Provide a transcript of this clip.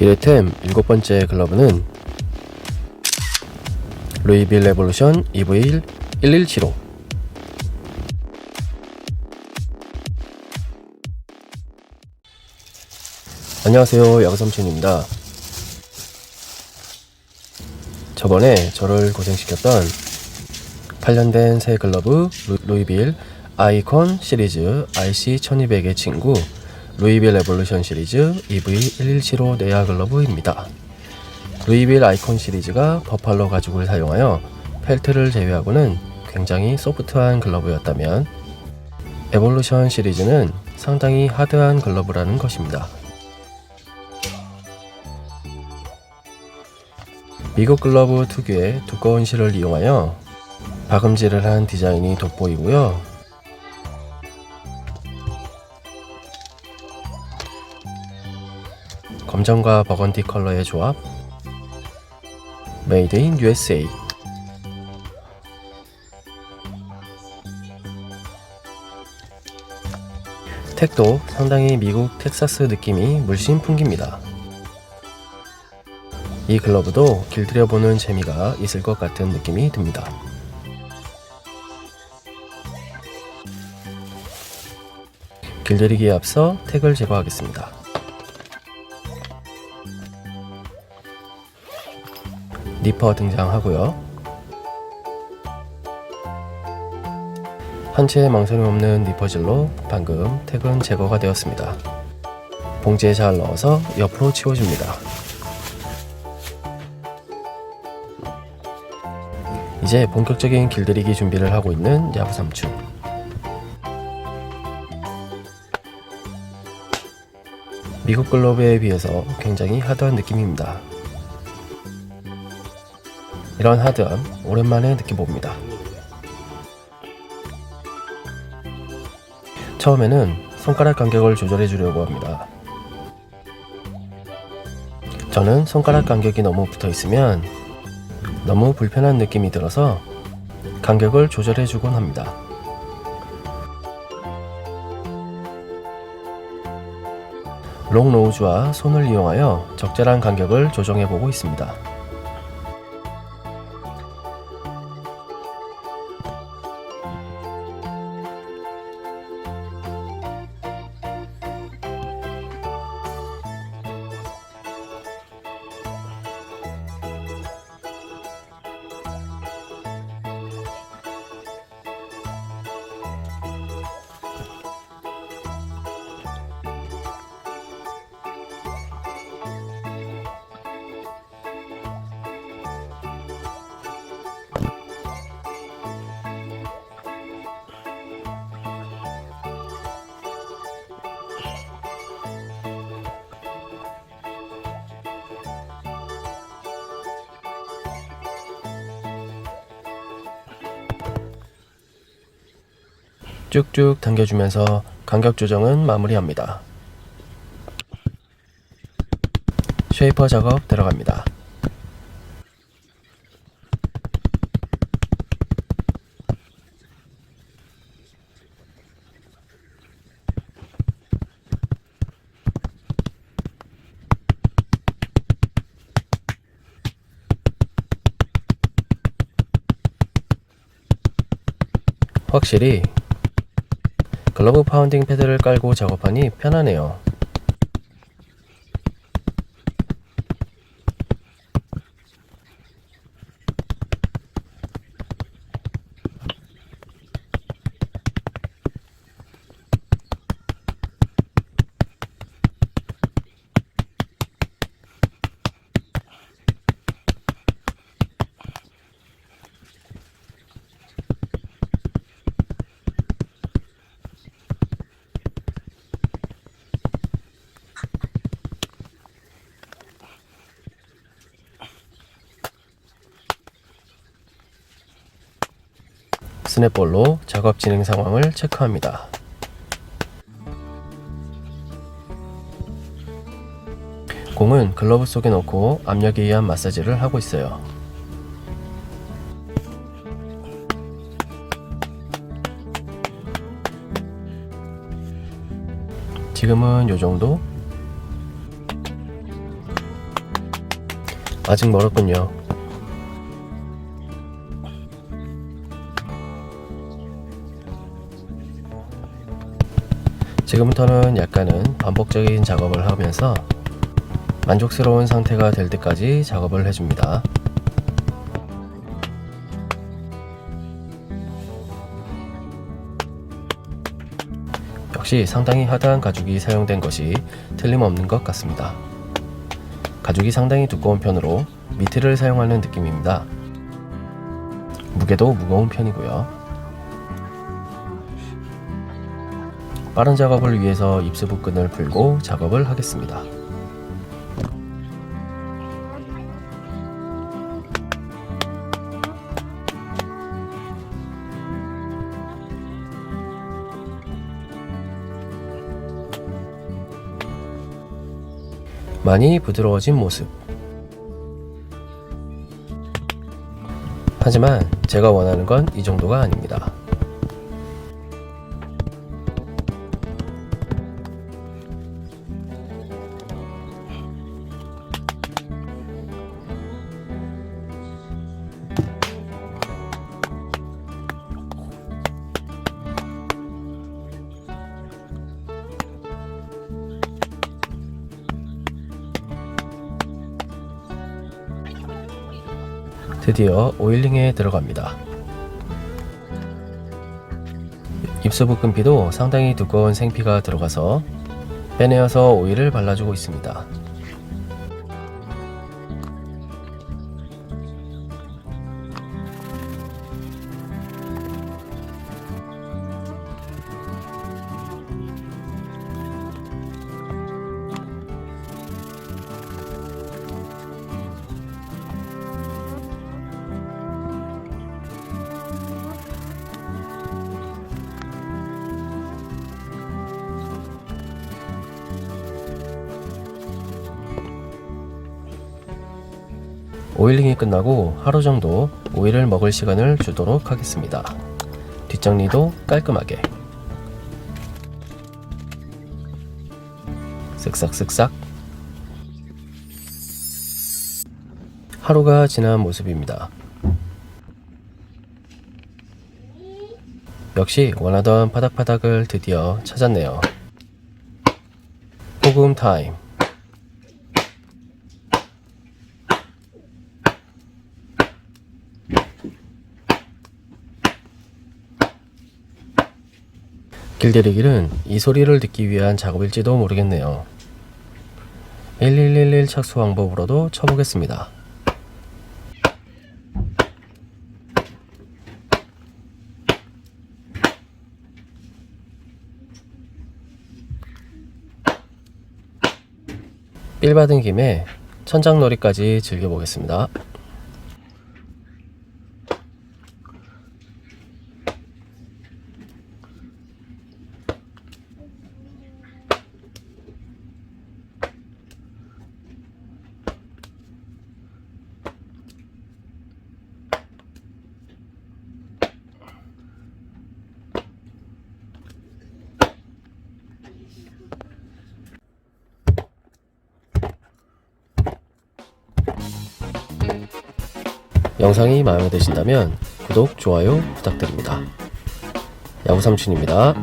이레템 일곱 번째 글러브는 루이빌 레볼루션 EV1 1175 안녕하세요. 야구삼촌입니다. 저번에 저를 고생시켰던 8년 된 새 글러브 루- 루이빌 아이콘 시리즈 RC1200의 친구 루이빌 레볼루션 시리즈 EV1175 네아 글러브입니다. 루이빌 아이콘 시리즈가 버팔로 가죽을 사용하여 펠트를 제외하고는 굉장히 소프트한 글러브였다면 에볼루션 시리즈는 상당히 하드한 글러브라는 것입니다. 미국 글러브 특유의 두꺼운 실을 이용하여 박음질을 한 디자인이 돋보이고요. 검정과 버건디 컬러의 조합 메이드 인 USA 택도 상당히 미국 텍사스 느낌이 물씬 풍깁니다. 이 글러브도 길들여보는 재미가 있을 것 같은 느낌이 듭니다. 길들이기에 앞서 택을 제거하겠습니다. 니퍼 등장하고요. 한치의 망설임 없는 니퍼질로 방금 택은 제거가 되었습니다. 봉지에 잘 넣어서 옆으로 치워줍니다. 이제 본격적인 길들이기 준비를 하고 있는 야구 삼촌. 미국 글로브에 비해서 굉장히 하드한 느낌입니다. 이런 하드함 오랜만에 느껴봅니다. 처음에는 손가락 간격을 조절해 주려고 합니다. 저는 손가락 간격이 너무 붙어 있으면 너무 불편한 느낌이 들어서 간격을 조절해 주곤 합니다. 롱 노우즈와 손을 이용하여 적절한 간격을 조정해 보고 있습니다. 쭉쭉 당겨주면서 간격 조정은 마무리합니다. 쉐이퍼 작업 들어갑니다. 확실히 글러브 파운딩 패드를 깔고 작업하니 편하네요. 스냅볼로 작업 진행 상황을 체크합니다. 공은 글러브 속에 넣고 압력에 의한 마사지를 하고 있어요. 지금은 요 정도? 아직 멀었군요. 지금부터는 약간은 반복적인 작업을 하면서 만족스러운 상태가 될 때까지 작업을 해줍니다. 역시 상당히 하드한 가죽이 사용된 것이 틀림없는 것 같습니다. 가죽이 상당히 두꺼운 편으로 미트를 사용하는 느낌입니다. 무게도 무거운 편이고요. 빠른 작업을 위해서 입수부 끈을 풀고 작업을 하겠습니다. 많이 부드러워진 모습. 하지만 제가 원하는 건 이 정도가 아닙니다. 드디어 오일링에 들어갑니다. 입수부 끈피도 상당히 두꺼운 생피가 들어가서 빼내어서 오일을 발라주고 있습니다. 오일링이 끝나고 하루 정도 오일을 먹을 시간을 주도록 하겠습니다. 뒷정리도 깔끔하게 쓱싹쓱싹 하루가 지난 모습입니다. 역시 원하던 파닥파닥을 드디어 찾았네요. 호금 타임. 길들이기는 이 소리를 듣기 위한 작업일지도 모르겠네요. 1111 착수 방법으로도 쳐보겠습니다. 삘 받은 김에 천장놀이까지 즐겨보겠습니다. 영상이 마음에 드신다면 구독, 좋아요 부탁드립니다. 야구삼촌입니다.